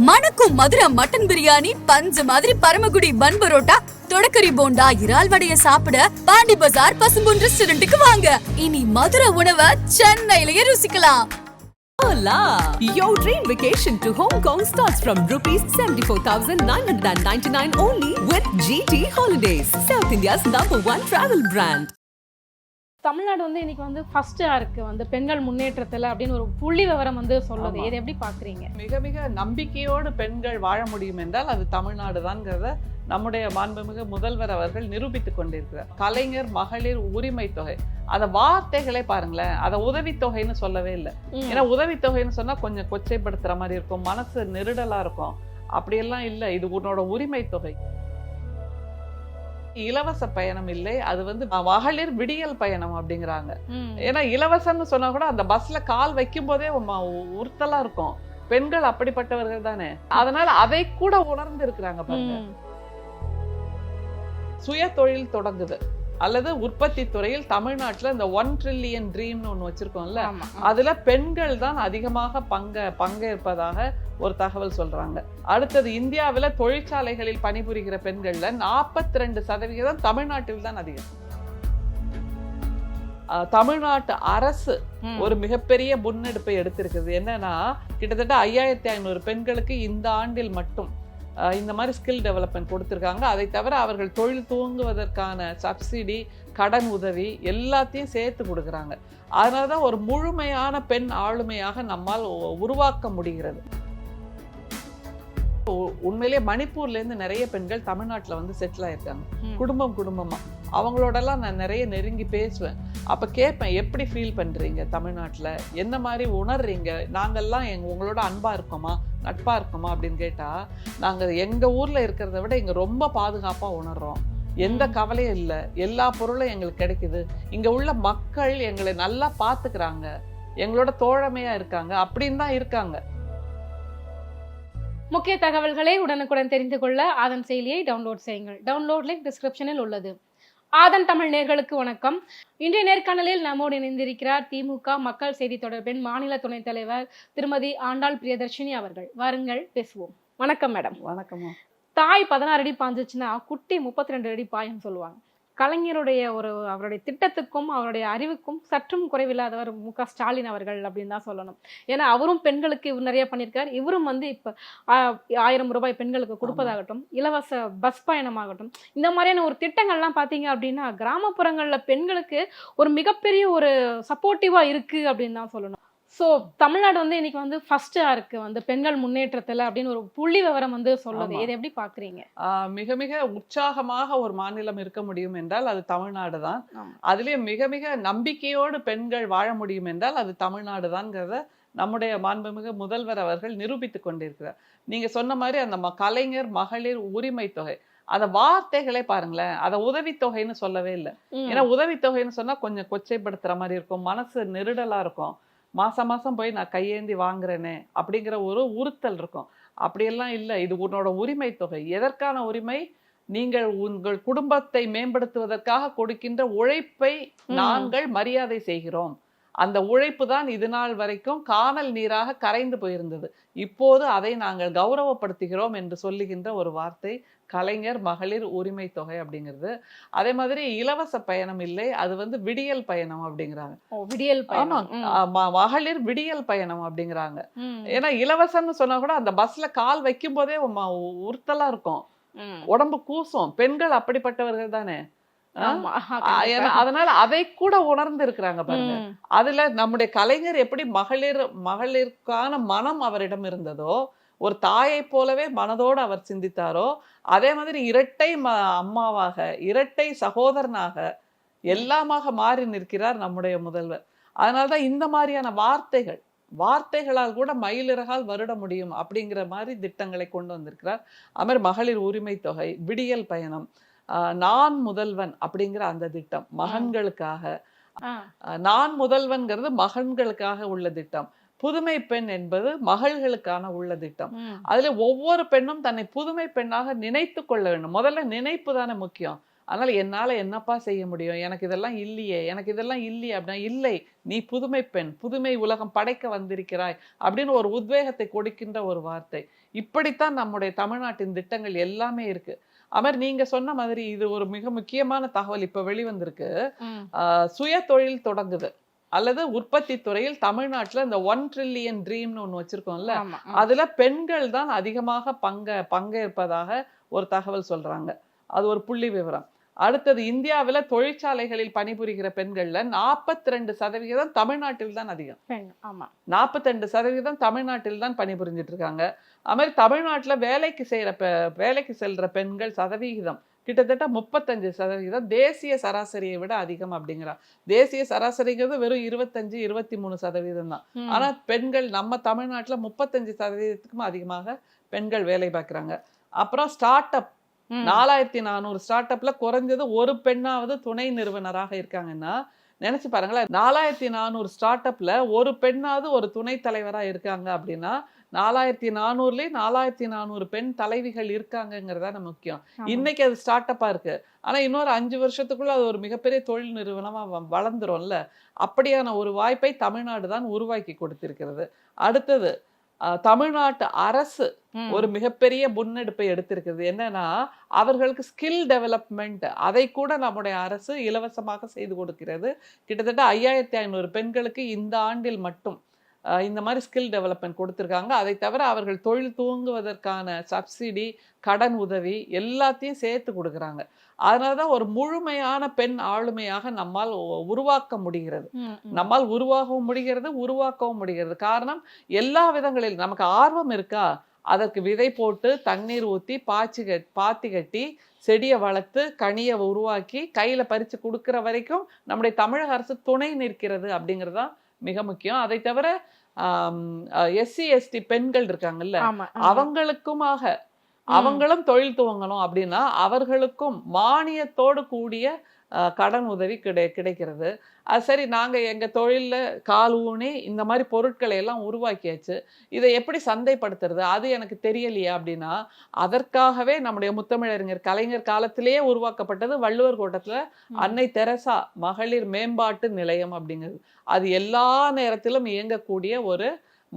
மணக்கும் மதுரை மட்டன் பிரியாணி பஞ்சு மாதிரி பரமக்குடி பன் பரோட்டா தொடக்கரி போண்டா இறால் வடைய சாப்பிட பாண்டி பஜார் பசும்பொன் ரெஸ்டாரண்ட்டுக்கு வாங்க இனி மதுரை உணவை சென்னையிலேயே ருசிக்கலாம் Hola! Your dream vacation to Hong Kong starts from rupees 74,999 only with GT Holidays, South India's number one travel brand. Tamil Nadu வந்து இன்னைக்கு வந்து ஃபர்ஸ்டா இருக்கு வந்து பெண்கள் முன்னேற்றத்துல அப்படின்னு ஒரு புள்ளி விவரம் வந்து சொல்லுது. இதை எப்படி பாக்குறீங்க? மிக மிக நம்பிக்கையோடு பெண்கள் வாழ முடியும் என்றால் அது தமிழ்நாடு தான்ங்கிறத நம்முடைய மாண்புமிகு முதல்வர் அவர்கள் நிரூபித்துக் கொண்டிருக்கிறார். கலைஞர் மகளிர் உரிமை தொகை. அந்த வார்த்தைகளே பாருங்களேன். அதை உதவித்தொகைன்னு சொல்லவே இல்லை. ஏன்னா உதவித்தொகைன்னு சொன்னா கொஞ்சம் கொச்சைப்படுத்துற மாதிரி இருக்கும். மனசு நெருடலா இருக்கும். அப்படியெல்லாம் இல்லை. இது உன்னோட உரிமை தொகை. இலவச பயணம் இல்லை. அது வந்து மகளிர் விடியல் பயணம் அப்படிங்கிறாங்க. ஏன்னா இலவசம்னு சொன்னா கூட அந்த பஸ்ல கால் வைக்கும் போதே உறுத்தலா இருக்கும். பெண்கள் அப்படிப்பட்டவர்கள் தானே. அதனால அதை கூட உணர்ந்து இருக்கிறாங்க பாருங்க. சுய தொழில் தொடங்குது. அல்லது உற்பத்தி துறையில் தமிழ்நாட்டுல இந்த ஒன் ட்ரில்லியன் ட்ரீம்னு ஒண்ணு வச்சிருக்கோம்ல. அதுல பெண்கள் தான் அதிகமாக பங்க பங்கேற்பதாக ஒரு தகவல் சொல்றாங்க. அடுத்தது இந்தியாவுல தொழிற்சாலைகளில் பணிபுரிகிற பெண்கள்ல 42% ரெண்டு சதவிகிதம் தமிழ்நாட்டில் தான் அதிகம். தமிழ்நாட்டு அரசு. ஒரு மிகப்பெரிய முன்னெடுப்பை எடுத்திருக்குது. என்னன்னா கிட்டத்தட்ட ஐயாயிரத்தி ஐநூறு பெண்களுக்கு இந்த ஆண்டில் மட்டும் இந்த மாதிரி ஸ்கில் டெவலப்மெண்ட் கொடுத்துருக்காங்க. அதை தவிர அவர்கள் தொழில் துவங்குவதற்கான சப்சிடி கடன் உதவி எல்லாத்தையும் சேர்த்து கொடுக்குறாங்க. அதனால தான் ஒரு முழுமையான பெண் ஆளுமையாக நம்மால் உருவாக்க முடிகிறது. உண்மையிலேயே மணிப்பூர்ல இருந்து நிறைய பெண்கள் தமிழ்நாட்டுல வந்து செட்டில் ஆயிருக்காங்க. குடும்பம் குடும்பமா. அவங்களோடலாம் நான் நிறைய நெருங்கி பேசுவேன். அப்ப கேட்பேன் எப்படி ஃபீல் பண்றீங்க தமிழ்நாட்டுல? என்ன மாதிரி உணர்றீங்க? நாங்கெல்லாம் எங்க உங்களோட அன்பா இருக்கோமா? நட்பா இருக்கோமா? அப்படின்னு கேட்டா நாங்க எங்க ஊர்ல இருக்கிறத விட இங்க ரொம்ப பாதுகாப்பா உணர்றோம். எந்த கவலையும் இல்லை. எல்லா பொருளும் எங்களுக்கு கிடைக்குது. இங்க உள்ள மக்கள் எங்களை நல்லா பாத்துக்கிறாங்க. எங்களோட தோழமையா இருக்காங்க. அப்படின்னு தான் இருக்காங்க. முக்கிய தகவல்களை உடனுக்குடன் தெரிந்து கொள்ள ஆதன் செயலியை டவுன்லோட் செய்யுங்கள். டவுன்லோட் லிங்க் டிஸ்கிரிப்ஷனில் உள்ளது. ஆதன் தமிழ் நேர்களுக்கு வணக்கம். இன்றைய நேர்காணலில் நம்மோடு இணைந்திருக்கிறார் திமுக மக்கள் செய்தி தொடர்பின் மாநில துணைத் தலைவர் திருமதி ஆண்டாள் பிரியதர்ஷினி அவர்கள். வாருங்கள் பேசுவோம். வணக்கம் மேடம். வணக்கம்மா. தாய் பதினாறு அடி பாஞ்சிச்சுன்னா குட்டி முப்பத்தி ரெண்டு அடி பாயம் சொல்லுவாங்க. கலைஞருடைய ஒரு அவருடைய திட்டத்துக்கும் அவருடைய அறிவுக்கும் சற்றும் குறைவில்லாதவர் மு க ஸ்டாலின் அவர்கள் அப்படின்னு தான் சொல்லணும். ஏன்னா அவரும் பெண்களுக்கு இவர் நிறைய பண்ணியிருக்கார். இவரும் வந்து இப்போ ஆயிரம் ரூபாய் பெண்களுக்கு கொடுப்பதாகட்டும் இலவச பஸ் பயணமாகட்டும் இந்த மாதிரியான ஒரு திட்டங்கள்லாம் பார்த்தீங்க அப்படின்னா கிராமப்புறங்களில் பெண்களுக்கு ஒரு மிகப்பெரிய ஒரு சப்போர்ட்டிவாக இருக்குது அப்படின்னு தான் சொல்லணும். ஸோ தமிழ்நாடு வந்து இன்னைக்கு வந்து ஃபர்ஸ்டா இருக்கு வந்து பெண்கள் முன்னேற்றத்துல அப்படின்னு ஒரு புள்ளி விவரம் வந்து சொல்லுது. இதை எப்படி பாக்குறீங்க? ஆஹ் மிக மிக உற்சாகமாக ஒரு மாநிலம் இருக்க முடியும் என்றால் அது தமிழ்நாடு தான். ஆமா. அதுலயும் மிக மிக நம்பிக்கையோடு பெண்கள் வாழ முடியும் என்றால் அது தமிழ்நாடு தான்ங்கிறத நம்முடைய மாண்புமிகு முதல்வர் அவர்கள் நிரூபித்துக் கொண்டிருக்கிறார். நீங்க சொன்ன மாதிரி அந்த கலைஞர் மகளிர் உரிமை தொகை. அந்த வார்த்தைகளே பாருங்களேன். அதை உதவித்தொகைன்னு சொல்லவே இல்லை. ஏன்னா உதவித்தொகைன்னு சொன்னா கொஞ்சம் கொச்சைப்படுத்துற மாதிரி இருக்கும். மனசு நெருடலா இருக்கும். மாசம் மாசம் போய் நான் கையேந்தி வாங்குறேனே அப்படிங்கிற ஒரு உறுத்தல் இருக்கும். அப்படியெல்லாம் இல்லை. இது உன்னோட உரிமை தொகை. எதற்கான உரிமை? நீங்கள் உங்கள் குடும்பத்தை மேம்படுத்துவதற்காக கொடுக்கின்ற உழைப்பை. நாங்கள் மரியாதை செய்கிறோம். அந்த உழைப்பு தான் இது நாள் வரைக்கும் காணல் நீராக கரைந்து போயிருந்தது. இப்போது அதை நாங்கள் கௌரவப்படுத்துகிறோம் என்று சொல்லுகின்ற ஒரு வார்த்தை கலைஞர் மகளிர் உரிமை தொகை அப்படிங்கிறது. அதே மாதிரி இலவச பயணம் இல்லை அது வந்து விடியல் பயணம் அப்படிங்கிறாங்க. விடியல் ஆமா மகளிர் விடியல் பயணம் அப்படிங்கிறாங்க. ஏன்னா இலவசம்னு சொன்னா கூட அந்த பஸ்ல கால் வைக்கும் போதே உறுத்தலா இருக்கும். உடம்பு கூசும். பெண்கள் அப்படிப்பட்டவர்கள் தானே. அதனால அதை கூட உணர்ந்து இருக்கிறாங்க பாருங்க. அதுல நம்முடைய கலைஞர் எப்படி மகளிர் மகளிருக்கான மனம் அவரிடம் இருந்ததோ ஒரு தாயை போலவே மனதோடு அவர் சிந்தித்தாரோ அதே மாதிரி இரட்டை ம அம்மாவாக இரட்டை சகோதரனாக எல்லாமாக மாறி நிற்கிறார் நம்முடைய முதல்வர். அதனாலதான் இந்த மாதிரியான வார்த்தைகள் வார்த்தைகளால் கூட மயிலிறகால் வருட முடியும் அப்படிங்கிற மாதிரி திட்டங்களை கொண்டு வந்திருக்கிறார். அது மகளிர் உரிமை தொகை விடியல் பயணம் ஆஹ் நான் முதல்வன் அப்படிங்கிற அந்த திட்டம் மகன்களுக்காக. நான் முதல்வன்கிறது மகன்களுக்காக உள்ள திட்டம். புதுமை பெண் என்பது மகள்களுக்கான உள்ள திட்டம். அதுல ஒவ்வொரு பெண்ணும் தன்னை புதுமை பெண்ணாக நினைத்து கொள்ள வேண்டும். முதல்ல நினைப்பு தானே முக்கியம். அதனால என்னால என்னப்பா செய்ய முடியும்? எனக்கு இதெல்லாம் இல்லையே. எனக்கு இதெல்லாம் இல்லையே அப்படின்னா இல்லை நீ புதுமை பெண் புதுமை உலகம் படைக்க வந்திருக்கிறாய் அப்படின்னு ஒரு உத்வேகத்தை கொடுக்கின்ற ஒரு வார்த்தை. இப்படித்தான் நம்முடைய தமிழ்நாட்டின் திட்டங்கள் எல்லாமே இருக்கு. அமர் நீங்க சொன்ன மாதிரி இது ஒரு மிக முக்கியமான தகவல் இப்ப வெளிவந்திருக்கு. சுய தொழில் தொடங்குது. அல்லது உற்பத்தி துறையில் தமிழ்நாட்டுல இந்த ஒன் ட்ரில்லியன் ட்ரீம்னு ஒண்ணு வச்சிருக்கோம்ல அதுல பெண்கள் தான் அதிகமாக பங்க பங்கேற்பதாக ஒரு தகவல் சொல்றாங்க. அது ஒரு புள்ளி விவரம். அடுத்தது இந்தியாவுல தொழிற்சாலைகளில் பணிபுரிகிற பெண்கள்ல நாற்பத்தி ரெண்டு சதவிகிதம் தமிழ்நாட்டில் தான் அதிகம். பெண் ஆமா. நாற்பத்தெண்டு சதவீதம் தமிழ்நாட்டில் தான் பணிபுரிஞ்சிட்டு இருக்காங்க. அது மாதிரி தமிழ்நாட்டுல வேலைக்கு செய்யற பெ வேலைக்கு செல்ற பெண்கள் சதவிகிதம் கிட்டத்தட்ட முப்பத்தஞ்சு சதவீதம் தேசிய சராசரியை விட அதிகம் அப்படிங்கிறா தேசிய சராசரிங்கிறது வெறும் இருபத்தஞ்சு இருபத்தி மூணு சதவீதம் தான் ம். ஆனா பெண்கள் நம்ம தமிழ்நாட்டுல முப்பத்தஞ்சு சதவீதத்துக்கும் அதிகமாக பெண்கள் வேலை பார்க்குறாங்க அப்புறம் ஸ்டார்ட் அப். நாலாயிரத்தி நானூறு ஸ்டார்ட் அப்ல குறைஞ்சது ஒரு பெண்ணாவது துணை நிறுவனராக இருக்காங்கன்னா நினைச்சு பாருங்களேன் நாலாயிரத்தி நானூறு ஸ்டார்ட் அப்ல ஒரு பெண்ணாவது ஒரு துணை தலைவரா இருக்காங்க அப்படின்னா நாலாயிரத்தி நானூறுலயே நாலாயிரத்தி நானூறு பெண் தலைவிகள் இருக்காங்கங்கிறதா நம்ம முக்கியம். இன்னைக்கு அது ஸ்டார்ட் அப்பா இருக்கு. ஆனா இன்னொரு அஞ்சு வருஷத்துக்குள்ள அது ஒரு மிகப்பெரிய தொழில் நிறுவனமா வ- வளர்ந்துரும்ல. அப்படியான ஒரு வாய்ப்பை தமிழ்நாடு தான் உருவாக்கி கொடுத்திருக்கிறது. அடுத்தது தமிழ்நாட்டு அரசு. ஒரு மிகப்பெரிய முன்னெடுப்பை எடுத்திருக்கிறது. என்னன்னா அவர்களுக்கு ஸ்கில் டெவலப்மெண்ட் அதை கூட நம்முடைய அரசு இலவசமாக செய்து கொடுக்கிறது. கிட்டத்தட்ட ஐயாயிரத்தி ஐநூறு பெண்களுக்கு இந்த ஆண்டில் மட்டும் இந்த மாதிரி ஸ்கில் டெவலப்மெண்ட் கொடுத்துருக்காங்க. அதை தவிர அவர்கள் தொழில் துவங்குவதற்கான சப்சிடி கடன் உதவி எல்லாத்தையும் சேர்த்து கொடுக்குறாங்க. அதனால தான் ஒரு முழுமையான பெண் ஆளுமையாக நம்மால் உருவாக்க முடிகிறது. நம்மால் உருவாகவும் முடிகிறது உருவாக்கவும் முடிகிறது. காரணம் எல்லா விதங்களிலும் நமக்கு ஆர்வம் இருக்கா? அதற்கு விதை போட்டு தண்ணீர் ஊற்றி பாய்ச்சி கட் பாத்தி கட்டி செடியை வளர்த்து கனியை உருவாக்கி கையில் பறித்து கொடுக்குற வரைக்கும் நம்முடைய தமிழக அரசு துணை நிற்கிறது அப்படிங்கிறது தான் மிக முக்கியம் அதை தவிர எஸ்சி எஸ்டி பெண்கள் இருக்காங்கல்ல. அவங்களுக்குமாக அவங்களும் தொழில் துவங்கணும் அப்படின்னா அவர்களுக்கும் மானியத்தோடு கூடிய கடன் உதவி கிடை கிடைக்கிறது. அது சரி நாங்க எங்க தொழில்ல கால் ஊனி இந்த மாதிரி பொருட்களை எல்லாம் உருவாக்கியாச்சு. இதை எப்படி சந்தைப்படுத்துறது? அது எனக்கு தெரியலையே அப்படின்னா அதற்காகவே நம்முடைய முத்தமிழறிஞர் கலைஞர் காலத்திலேயே உருவாக்கப்பட்டது வள்ளுவர் கோட்டத்துல. அன்னை தெரசா மகளிர் மேம்பாட்டு நிலையம் அப்படிங்கிறது. அது எல்லா நேரத்திலும் இயங்கக்கூடிய ஒரு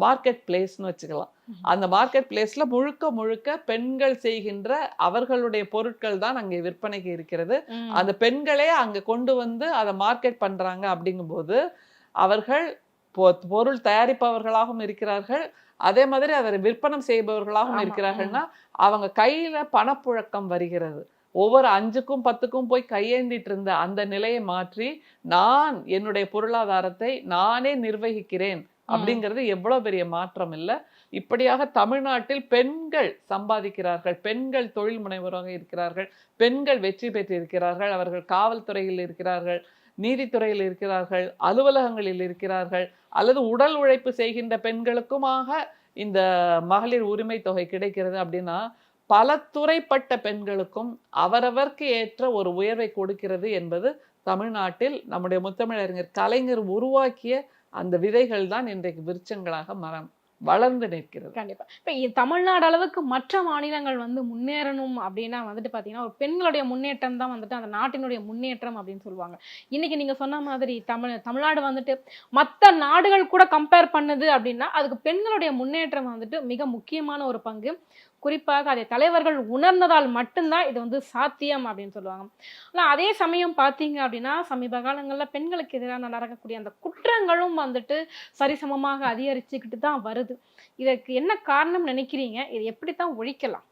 மார்க்கெட் பிளேஸ்னு வச்சுக்கலாம். அந்த மார்க்கெட் பிளேஸ்ல முழுக்க முழுக்க பெண்கள் செய்கின்ற அவர்களுடைய பொருட்கள் தான் அங்கே விற்பனைக்கு இருக்கிறது. அந்த பெண்களே அங்க கொண்டு வந்து அதை மார்க்கெட் பண்றாங்க அப்படிங்கும்போது அவர்கள் பொ- பொருள் தயாரிப்பவர்களாகவும் இருக்கிறார்கள். அதே மாதிரி அதை விற்பனம் செய்பவர்களாகவும் இருக்கிறார்கள்னா அவங்க கையில பணப்புழக்கம் வருகிறது. ஒவ்வொரு அஞ்சுக்கும் பத்துக்கும் போய் கையேந்திட்டு இருந்த அந்த நிலையை மாற்றி நான் என்னுடைய பொருளாதாரத்தை நானே நிர்வகிக்கிறேன். அப்படிங்கிறது எவ்வளவு பெரிய மாற்றம் இல்லை. இப்படியாக தமிழ்நாட்டில் பெண்கள் சம்பாதிக்கிறார்கள் பெண்கள் தொழில் முனைவராக இருக்கிறார்கள் பெண்கள் வெற்றி பெற்றிருக்கிறார்கள் அவர்கள் காவல்துறையில் இருக்கிறார்கள் நீதித்துறையில் இருக்கிறார்கள் அலுவலகங்களில் இருக்கிறார்கள் அல்லது உடல் உழைப்பு செய்கின்ற பெண்களுக்குமாக இந்த மகளிர் உரிமை தொகை கிடைக்கிறது அப்படின்னா பல துறைப்பட்ட பெண்களுக்கும் அவரவர்க்கு ஏற்ற ஒரு உயர்வை கொடுக்கிறது என்பது தமிழ்நாட்டில் நம்முடைய முத்தமிழறிஞர் கலைஞர் உருவாக்கிய அந்த விதைகள் தான் இன்றைக்கு விருட்சங்களாக மரம் வளர்ந்து நிற்கிறது. கண்டிப்பா. இப்ப தமிழ்நாடு அளவுக்கு மற்ற மாநிலங்கள் வந்து முன்னேறணும் அப்படின்னா வந்துட்டு பாத்தீங்கன்னா ஒரு பெண்களுடைய முன்னேற்றம் தான் வந்துட்டு அந்த நாட்டினுடைய முன்னேற்றம் அப்படின்னு சொல்லுவாங்க. இன்னைக்கு நீங்க சொன்ன மாதிரி தமிழ் தமிழ்நாடு வந்துட்டு மற்ற நாடுகள் கூட கம்பேர் பண்ணுது அப்படின்னா அதுக்கு பெண்களுடைய முன்னேற்றம் வந்துட்டு மிக முக்கியமான ஒரு பங்கு. குறிப்பாக அதை தலைவர்கள் உணர்ந்ததால் மட்டும்தான் இது வந்து சாத்தியம் அப்படின்னு சொல்லுவாங்க. ஆனால் அதே சமயம் பார்த்தீங்க அப்படின்னா சமீப காலங்களில் பெண்களுக்கு எதிரான நடக்கக்கூடிய அந்த குற்றங்களும் வந்துட்டு சரிசமமாக அதிகரிச்சுக்கிட்டு தான் வருது. இதற்கு என்ன காரணம் நினைக்கிறீங்க? இது எப்படித்தான் ஒழிக்கலாம்?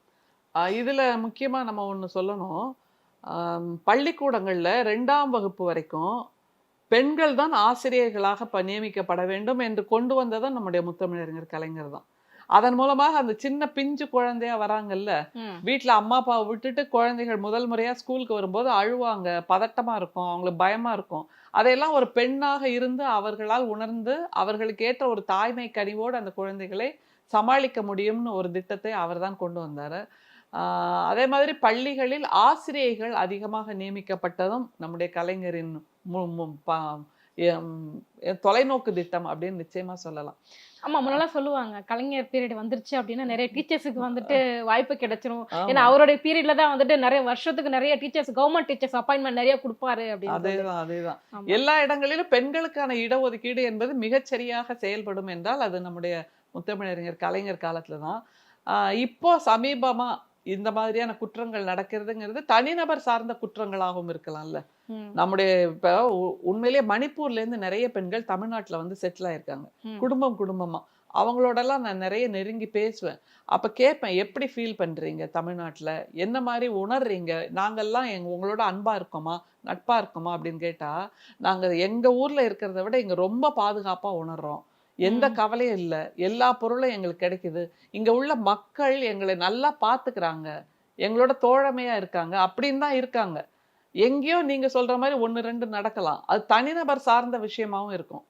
இதில் முக்கியமாக நம்ம ஒன்று சொல்லணும். பள்ளிக்கூடங்களில் ரெண்டாம் வகுப்பு வரைக்கும் பெண்கள் தான் ஆசிரியர்களாக நியமிக்கப்பட வேண்டும் என்று கொண்டு வந்ததும் நம்முடைய முத்தமிழறிஞர் கலைஞர் தான். அதன் மூலமாக அந்த சின்ன பிஞ்சு குழந்தையா வராங்கல்ல வீட்ல அம்மா அப்பாவை விட்டுட்டு குழந்தைகள் முதல் முறையா ஸ்கூலுக்கு வரும்போது அழுவாங்க பதட்டமா இருக்கும் அவங்களுக்கு பயமா இருக்கும். அதையெல்லாம் ஒரு பெண்ணாக இருந்து அவர்களால் உணர்ந்து அவர்களுக்கு ஏற்ற ஒரு தாய்மை கனிவோடு அந்த குழந்தைகளை சமாளிக்க முடியும்னு ஒரு திட்டத்தை அவர்தான் கொண்டு வந்தாரு. ஆஹ் அதே மாதிரி பள்ளிகளில் ஆசிரியைகள் அதிகமாக நியமிக்கப்பட்டதும் நம்முடைய கலைஞரின் தொலைநோக்கு திட்டம் அப்படின்னு நிச்சயமா சொல்லலாம் ஆமா முன்னெல்லாம் சொல்லுவாங்க கலைஞர் பீரியட் வந்துருச்சு அப்படின்னா நிறைய டீச்சர்ஸுக்கு வந்துட்டு வாய்ப்பு கிடைச்சிரும். ஏன்னா அவருடைய பீரியட்ல தான் வந்துட்டு நிறைய வருஷத்துக்கு நிறைய டீச்சர்ஸ் கவர்மெண்ட் டீச்சர்ஸ் அப்பாயின்மெண்ட் நிறைய கொடுப்பாரு அப்படின்னு. அதேதான் அதேதான். எல்லா இடங்களிலும் பெண்களுக்கான இடஒதுக்கீடு என்பது மிகச்சரியாக செயல்படும் என்றால் அது நம்முடைய முத்தமிழறிஞர் கலைஞர் காலத்துல தான் ஆஹ் இப்போ சமீபமா இந்த மாதிரியான குற்றங்கள் நடக்கிறதுங்கிறது தனிநபர் சார்ந்த குற்றங்களாகவும் இருக்கலாம்ல. நம்முடைய இப்ப உண்மையிலேயே மணிப்பூர்ல இருந்து நிறைய பெண்கள் தமிழ்நாட்டுல வந்து செட்டில் ஆயிருக்காங்க. குடும்பம் குடும்பமா. அவங்களோடலாம் நான் நிறைய நெருங்கி பேசுவேன். அப்ப கேட்பேன் எப்படி ஃபீல் பண்றீங்க தமிழ்நாட்டுல? என்ன மாதிரி உணர்றீங்க? நாங்கெல்லாம் எங்க உங்களோட அன்பா இருக்கோமா? நட்பா இருக்கோமா? அப்படின்னு கேட்டா நாங்க எங்க ஊர்ல இருக்கிறத விட இங்க ரொம்ப பாதுகாப்பா உணர்றோம். எந்த. கவலையும் இல்ல. எல்லா பொருளும் எங்களுக்கு கிடைக்குது. இங்க உள்ள மக்கள் எங்களை நல்லா பாத்துக்கிறாங்க. எங்களோட தோழமையா இருக்காங்க. அப்படின்னு தான் இருக்காங்க. எங்கேயோ நீங்க சொல்ற மாதிரி ஒண்ணு ரெண்டு நடக்கலாம். அது தனிநபர் சார்ந்த விஷயமாவும் இருக்கும்.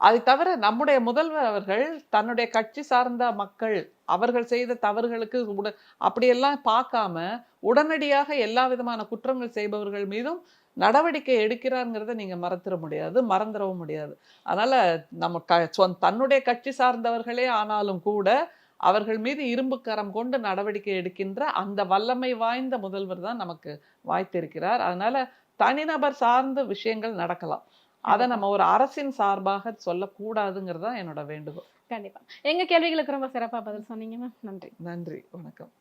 அதை தவிர நம்முடைய முதல்வர் அவர்கள் தன்னுடைய கட்சி சார்ந்த மக்கள் அவர்கள் செய்த தவறுகளுக்கு உட அப்படியெல்லாம் பார்க்காம உடனடியாக எல்லா விதமான குற்றங்கள் செய்பவர்கள் மீதும் நடவடிக்கை எடுக்கிறாருங்கிறத நீங்க மறந்துட முடியாது மறந்துடவும் முடியாது. அதனால நம்ம க தன்னுடைய கட்சி சார்ந்தவர்களே ஆனாலும் கூட அவர்கள் மீது இரும்பு கரம் கொண்டு நடவடிக்கை எடுக்கின்ற அந்த வல்லமை வாய்ந்த முதல்வர் தான் நமக்கு வாய்த்திருக்கிறார். அதனால தனிநபர் சார்ந்த விஷயங்கள் நடக்கலாம். அதை நம்ம ஒரு அரசின் சார்பாக சொல்லக்கூடாதுங்கிறது தான் என்னோட வேண்டுகோள். கண்டிப்பா. எங்க கேள்விகளுக்கு ரொம்ப சிறப்பா பதில் சொன்னீங்க மேம். நன்றி. நன்றி. வணக்கம்.